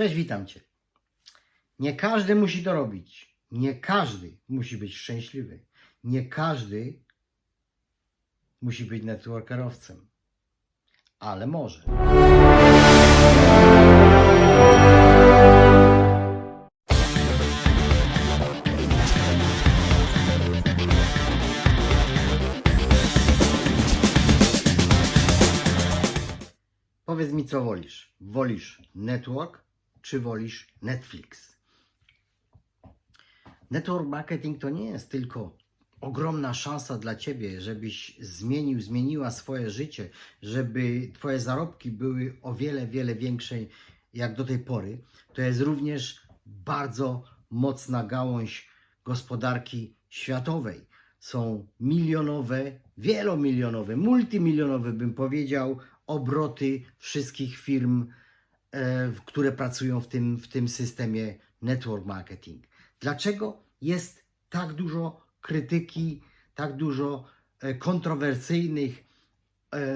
Cześć, witam Cię. Nie każdy musi to robić. Nie każdy musi być szczęśliwy. Nie każdy musi być networkerowcem. Ale może. Powiedz mi, co wolisz. Wolisz network, czy wolisz Netflix? Network marketing to nie jest tylko ogromna szansa dla Ciebie, żebyś zmienił, zmieniła swoje życie, żeby Twoje zarobki były o wiele, wiele większe jak do tej pory. To jest również bardzo mocna gałąź gospodarki światowej. Są milionowe, wielomilionowe, multimilionowe, bym powiedział, obroty wszystkich firm, które pracują w tym, w tym systemie network marketing. Dlaczego jest tak dużo krytyki, tak dużo e, kontrowersyjnych e,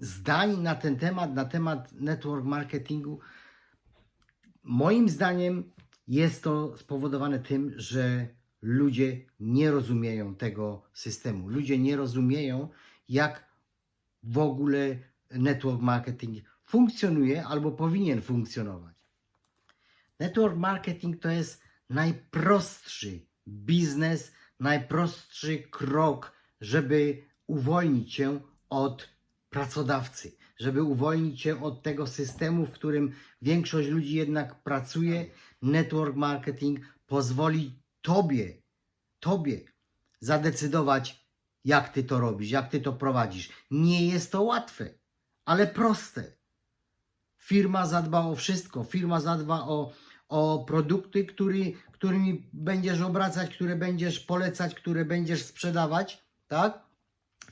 zdań na ten temat, na temat network marketingu? Moim zdaniem jest to spowodowane tym, że ludzie nie rozumieją tego systemu. Ludzie nie rozumieją, jak w ogóle network marketing funkcjonuje albo powinien funkcjonować. Network marketing to jest najprostszy biznes, najprostszy krok, żeby uwolnić się od pracodawcy, żeby uwolnić się od tego systemu, w którym większość ludzi jednak pracuje. Network marketing pozwoli Tobie, Tobie zadecydować, jak Ty to robisz, jak Ty to prowadzisz. Nie jest to łatwe, ale proste. Firma zadba o wszystko. Firma zadba o, o produkty, który, którymi będziesz obracać, które będziesz polecać, które będziesz sprzedawać, tak?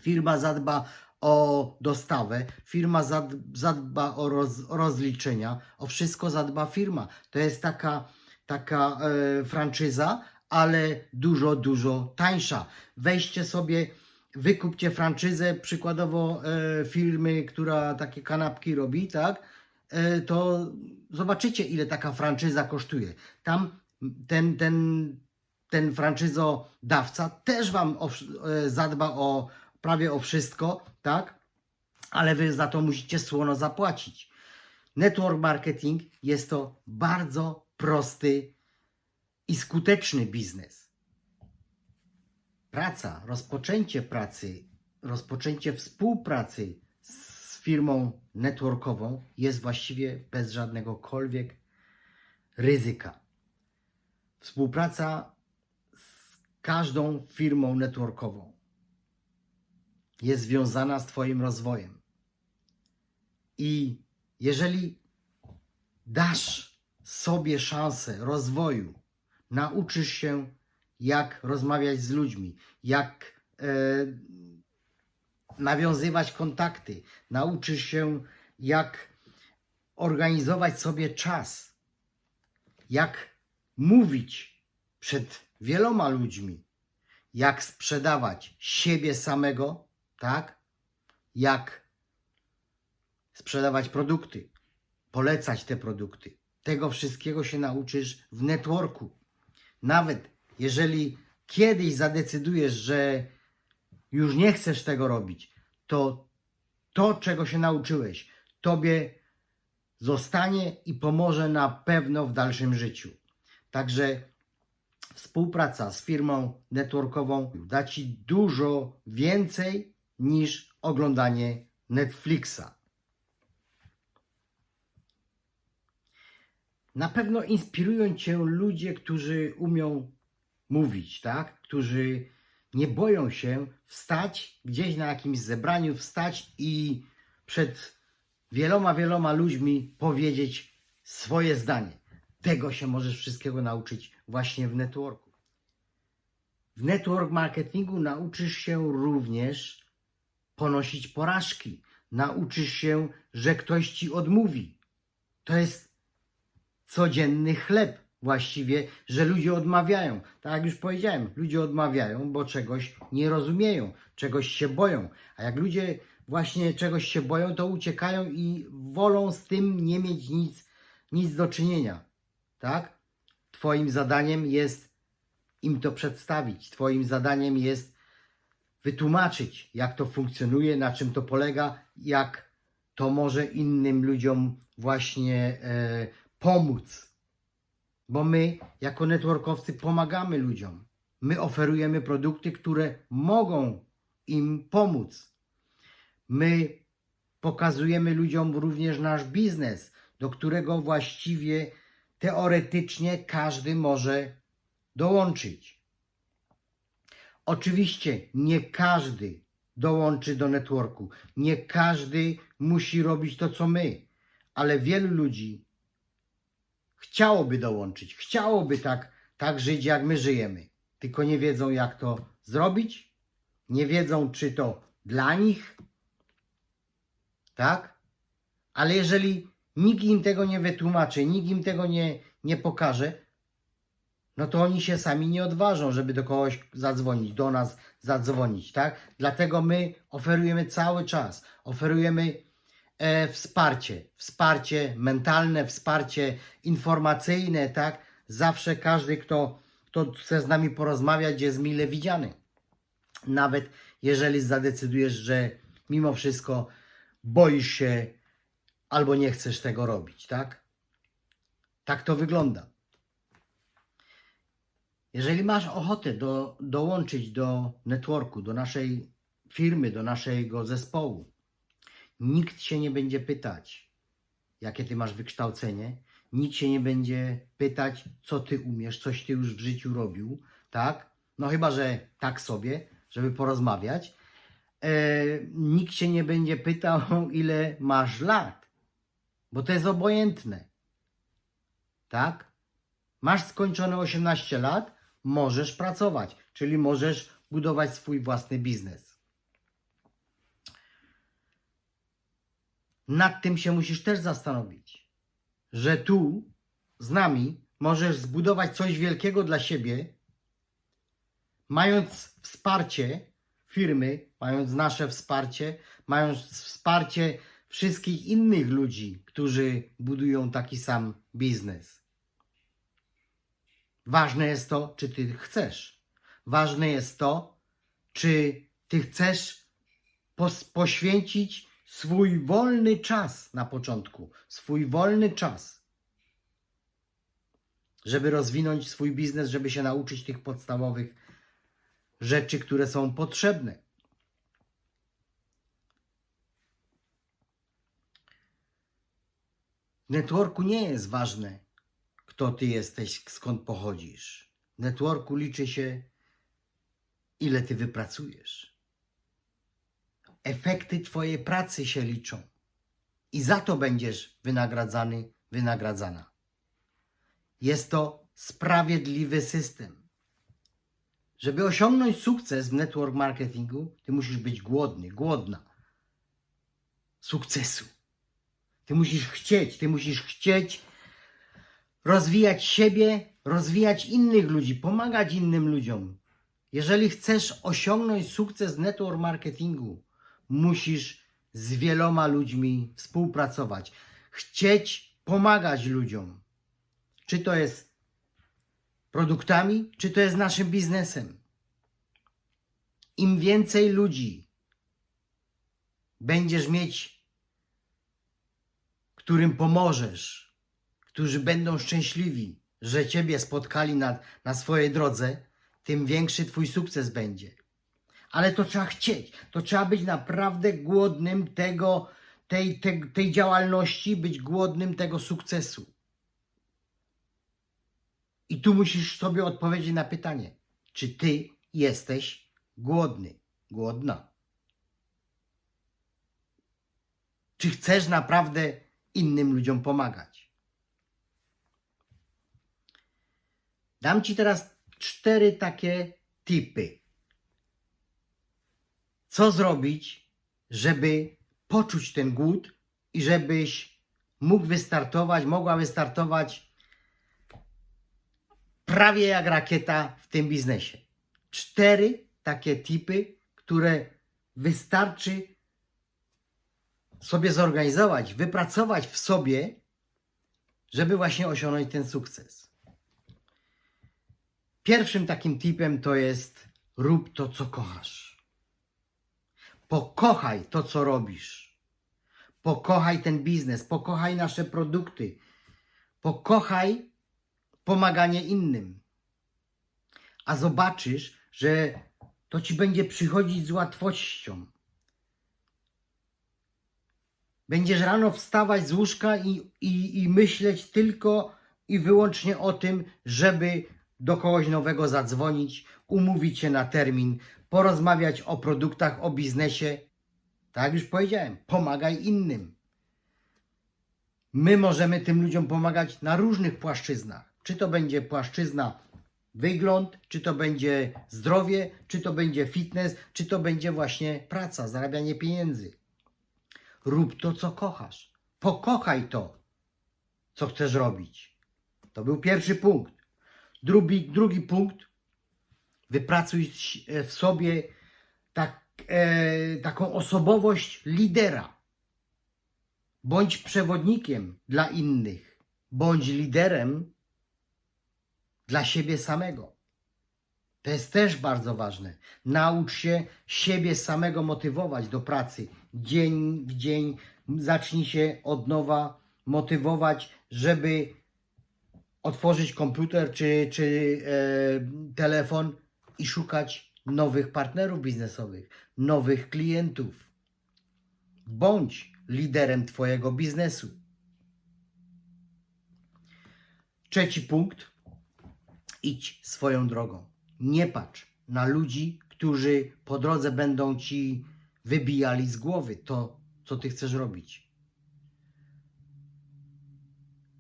Firma zadba o dostawę, firma zad- zadba o roz, rozliczenia, o wszystko zadba firma. To jest taka, taka e, franczyza, ale dużo, dużo tańsza. Weźcie sobie, wykupcie franczyzę, przykładowo e, firmy, która takie kanapki robi, tak? E, to zobaczycie, ile taka franczyza kosztuje. Tam ten, ten, ten franczyzodawca też Wam o, e, zadba o prawie o wszystko, tak? Ale Wy za to musicie słono zapłacić. Network marketing jest to bardzo prosty i skuteczny biznes. Praca, rozpoczęcie pracy, rozpoczęcie współpracy firmą networkową jest właściwie bez żadnegokolwiek ryzyka. Współpraca z każdą firmą networkową jest związana z Twoim rozwojem. I jeżeli dasz sobie szansę rozwoju, nauczysz się, jak rozmawiać z ludźmi, jak e, nawiązywać kontakty, nauczysz się, jak organizować sobie czas, jak mówić przed wieloma ludźmi, jak sprzedawać siebie samego, tak? Jak sprzedawać produkty, polecać te produkty. Tego wszystkiego się nauczysz w networku. Nawet jeżeli kiedyś zadecydujesz, że już nie chcesz tego robić, to to, czego się nauczyłeś, tobie zostanie i pomoże na pewno w dalszym życiu. Także współpraca z firmą networkową da ci dużo więcej niż oglądanie Netflixa. Na pewno inspirują cię ludzie, którzy umią mówić, tak? Którzy nie boją się wstać gdzieś na jakimś zebraniu, wstać i przed wieloma, wieloma ludźmi powiedzieć swoje zdanie. Tego się możesz wszystkiego nauczyć właśnie w networku. W network marketingu nauczysz się również ponosić porażki. Nauczysz się, że ktoś ci odmówi. To jest codzienny chleb właściwie, że ludzie odmawiają. Tak jak już powiedziałem, ludzie odmawiają, bo czegoś nie rozumieją, czegoś się boją. A jak ludzie właśnie czegoś się boją, to uciekają i wolą z tym nie mieć nic, nic do czynienia, tak? Twoim zadaniem jest im to przedstawić. Twoim zadaniem jest wytłumaczyć, jak to funkcjonuje, na czym to polega, jak to może innym ludziom właśnie e, pomóc. Bo my, jako networkowcy, pomagamy ludziom. My oferujemy produkty, które mogą im pomóc. My pokazujemy ludziom również nasz biznes, do którego właściwie teoretycznie każdy może dołączyć. Oczywiście nie każdy dołączy do networku, nie każdy musi robić to, co my, ale wielu ludzi chciałoby dołączyć, chciałoby tak, tak żyć, jak my żyjemy, tylko nie wiedzą, jak to zrobić, nie wiedzą, czy to dla nich, tak? Ale jeżeli nikt im tego nie wytłumaczy, nikt im tego nie, nie pokaże, no to oni się sami nie odważą, żeby do kogoś zadzwonić, do nas zadzwonić, tak? Dlatego my oferujemy cały czas, oferujemy wsparcie, wsparcie mentalne, wsparcie informacyjne, tak? Zawsze każdy, kto, kto chce z nami porozmawiać, jest mile widziany. Nawet jeżeli zadecydujesz, że mimo wszystko boisz się albo nie chcesz tego robić, tak? Tak to wygląda. Jeżeli masz ochotę do, dołączyć do networku, do naszej firmy, do naszego zespołu, nikt się nie będzie pytać, jakie ty masz wykształcenie, nikt się nie będzie pytać, co ty umiesz, coś ty już w życiu robił, tak? No chyba, że tak sobie, żeby porozmawiać. E, nikt się nie będzie pytał, ile masz lat, bo to jest obojętne. Tak? Masz skończone 18 lat, możesz pracować, czyli możesz budować swój własny biznes. Nad tym się musisz też zastanowić, że tu z nami możesz zbudować coś wielkiego dla siebie, mając wsparcie firmy, mając nasze wsparcie, mając wsparcie wszystkich innych ludzi, którzy budują taki sam biznes. Ważne jest to, czy ty chcesz. Ważne jest to, czy ty chcesz poświęcić swój wolny czas na początku, swój wolny czas, żeby rozwinąć swój biznes, żeby się nauczyć tych podstawowych rzeczy, które są potrzebne. W networku nie jest ważne, kto ty jesteś, skąd pochodzisz. W networku liczy się, ile ty wypracujesz. Efekty twojej pracy się liczą. I za to będziesz wynagradzany, wynagradzana. Jest to sprawiedliwy system. Żeby osiągnąć sukces w network marketingu, ty musisz być głodny, głodna sukcesu. Ty musisz chcieć, ty musisz chcieć rozwijać siebie, rozwijać innych ludzi, pomagać innym ludziom. Jeżeli chcesz osiągnąć sukces w network marketingu, musisz z wieloma ludźmi współpracować, chcieć pomagać ludziom. Czy to jest produktami, czy to jest naszym biznesem. Im więcej ludzi będziesz mieć, którym pomożesz, którzy będą szczęśliwi, że Ciebie spotkali na, na swojej drodze, tym większy Twój sukces będzie. Ale to trzeba chcieć, to trzeba być naprawdę głodnym tego, tej, tej, tej działalności, być głodnym tego sukcesu. I tu musisz sobie odpowiedzieć na pytanie, czy Ty jesteś głodny, głodna? Czy chcesz naprawdę innym ludziom pomagać? Dam Ci teraz cztery takie tipy. Co zrobić, żeby poczuć ten głód i żebyś mógł wystartować, mogła wystartować prawie jak rakieta w tym biznesie. Cztery takie tipy, które wystarczy sobie zorganizować, wypracować w sobie żeby właśnie osiągnąć ten sukces. Pierwszym takim tipem to jest rób to, co kochasz. Pokochaj to, co robisz. Pokochaj ten biznes, pokochaj nasze produkty, pokochaj pomaganie innym. A zobaczysz, że to ci będzie przychodzić z łatwością. Będziesz rano wstawać z łóżka i, i, i myśleć tylko i wyłącznie o tym, żeby do kogoś nowego zadzwonić, umówić się na termin, porozmawiać o produktach, o biznesie. Tak jak już powiedziałem, pomagaj innym. My możemy tym ludziom pomagać na różnych płaszczyznach. Czy to będzie płaszczyzna wygląd, czy to będzie zdrowie, czy to będzie fitness, czy to będzie właśnie praca, zarabianie pieniędzy. Rób to, co kochasz. Pokochaj to, co chcesz robić. To był pierwszy punkt. Drugi, drugi punkt. Wypracuj w sobie tak, e, taką osobowość lidera. Bądź przewodnikiem dla innych. Bądź liderem dla siebie samego. To jest też bardzo ważne. Naucz się siebie samego motywować do pracy. Dzień w dzień zacznij się od nowa motywować, żeby otworzyć komputer czy, czy e, telefon i szukać nowych partnerów biznesowych, nowych klientów. Bądź liderem Twojego biznesu. Trzeci punkt. Idź swoją drogą. Nie patrz na ludzi, którzy po drodze będą ci wybijali z głowy to, co ty chcesz robić.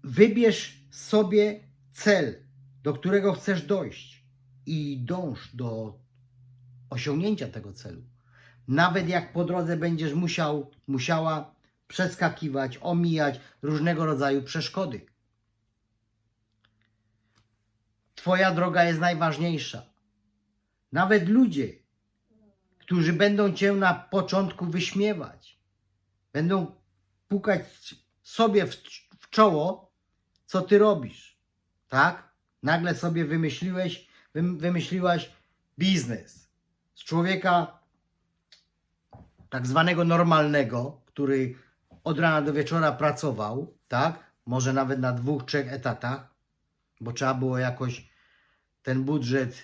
Wybierz sobie cel, do którego chcesz dojść i dąż do osiągnięcia tego celu. Nawet jak po drodze będziesz musiał, musiała przeskakiwać, omijać różnego rodzaju przeszkody. Twoja droga jest najważniejsza. Nawet ludzie, którzy będą cię na początku wyśmiewać, będą pukać sobie w, czoło, co ty robisz. Tak? Nagle sobie wymyśliłeś, wym- wymyśliłaś biznes z człowieka tak zwanego normalnego, który od rana do wieczora pracował, tak? Może nawet na dwóch, trzech etatach, bo trzeba było jakoś ten budżet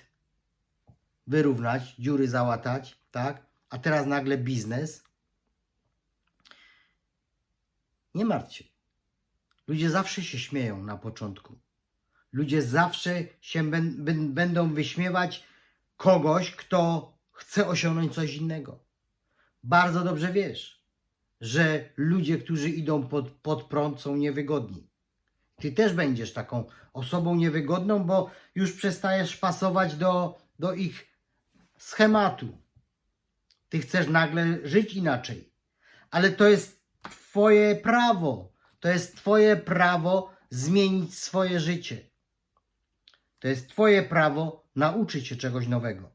wyrównać, dziury załatać, tak? A teraz nagle biznes. Nie martw się. Ludzie zawsze się śmieją na początku. Ludzie zawsze się będą wyśmiewać kogoś, kto chce osiągnąć coś innego. Bardzo dobrze wiesz, że ludzie, którzy idą pod, pod prąd, są niewygodni. Ty też będziesz taką osobą niewygodną, bo już przestajesz pasować do, do ich schematu. Ty chcesz nagle żyć inaczej. Ale to jest Twoje prawo. To jest Twoje prawo zmienić swoje życie. To jest Twoje prawo nauczyć się czegoś nowego.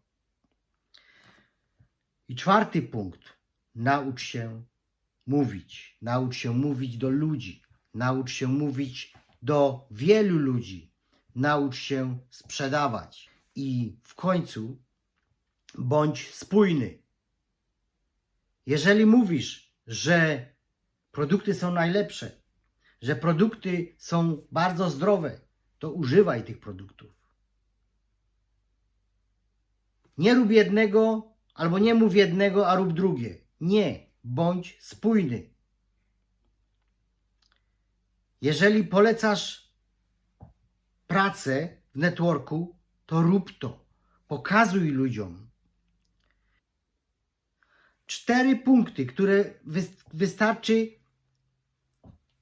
I czwarty punkt. Naucz się mówić. Naucz się mówić do ludzi. Naucz się mówić do wielu ludzi. Naucz się sprzedawać. I w końcu bądź spójny. Jeżeli mówisz, że produkty są najlepsze, że produkty są bardzo zdrowe, to używaj tych produktów. Nie rób jednego, albo nie mów jednego, a rób drugie. Nie, bądź spójny. Jeżeli polecasz pracę w networku, to rób to. Pokazuj ludziom. Cztery punkty, które wys- wystarczy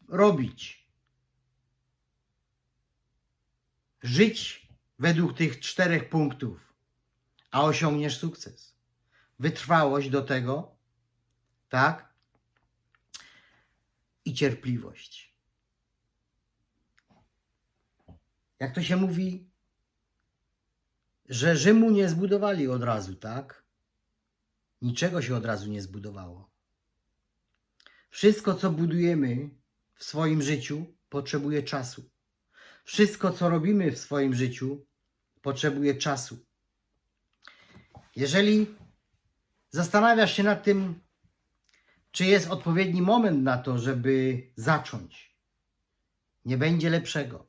robić. Żyć według tych czterech punktów, a osiągniesz sukces. Wytrwałość do tego, tak? I cierpliwość. Jak to się mówi, że Rzymu nie zbudowali od razu, tak? Niczego się od razu nie zbudowało. Wszystko, co budujemy w swoim życiu, potrzebuje czasu. Wszystko, co robimy w swoim życiu, potrzebuje czasu. Jeżeli zastanawiasz się nad tym, czy jest odpowiedni moment na to, żeby zacząć, nie będzie lepszego.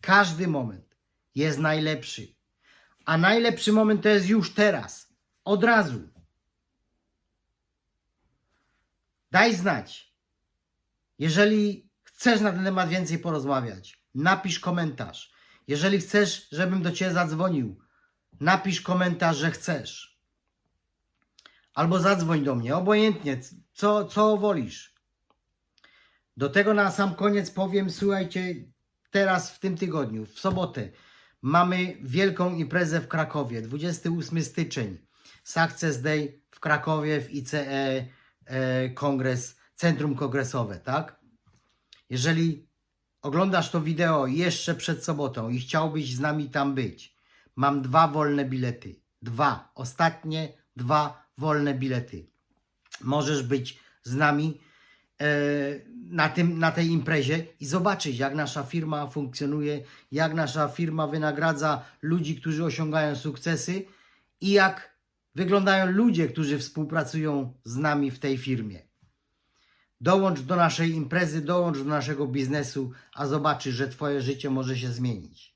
Każdy moment jest najlepszy. A najlepszy moment to jest już teraz, od razu. Daj znać. Jeżeli chcesz na ten temat więcej porozmawiać, napisz komentarz. Jeżeli chcesz, żebym do Ciebie zadzwonił, napisz komentarz, że chcesz. Albo zadzwoń do mnie, obojętnie, co, co wolisz. Do tego na sam koniec powiem, słuchajcie, teraz w tym tygodniu, w sobotę, mamy wielką imprezę w Krakowie, 28 styczeń, Success Day w Krakowie, w ICE e, Kongres, Centrum Kongresowe, tak? Jeżeli oglądasz to wideo jeszcze przed sobotą i chciałbyś z nami tam być, mam dwa wolne bilety. Dwa, ostatnie dwa wolne bilety. Możesz być z nami e, na, tym, na tej imprezie i zobaczyć, jak nasza firma funkcjonuje, jak nasza firma wynagradza ludzi, którzy osiągają sukcesy i jak wyglądają ludzie, którzy współpracują z nami w tej firmie. Dołącz do naszej imprezy, dołącz do naszego biznesu, a zobaczysz, że Twoje życie może się zmienić.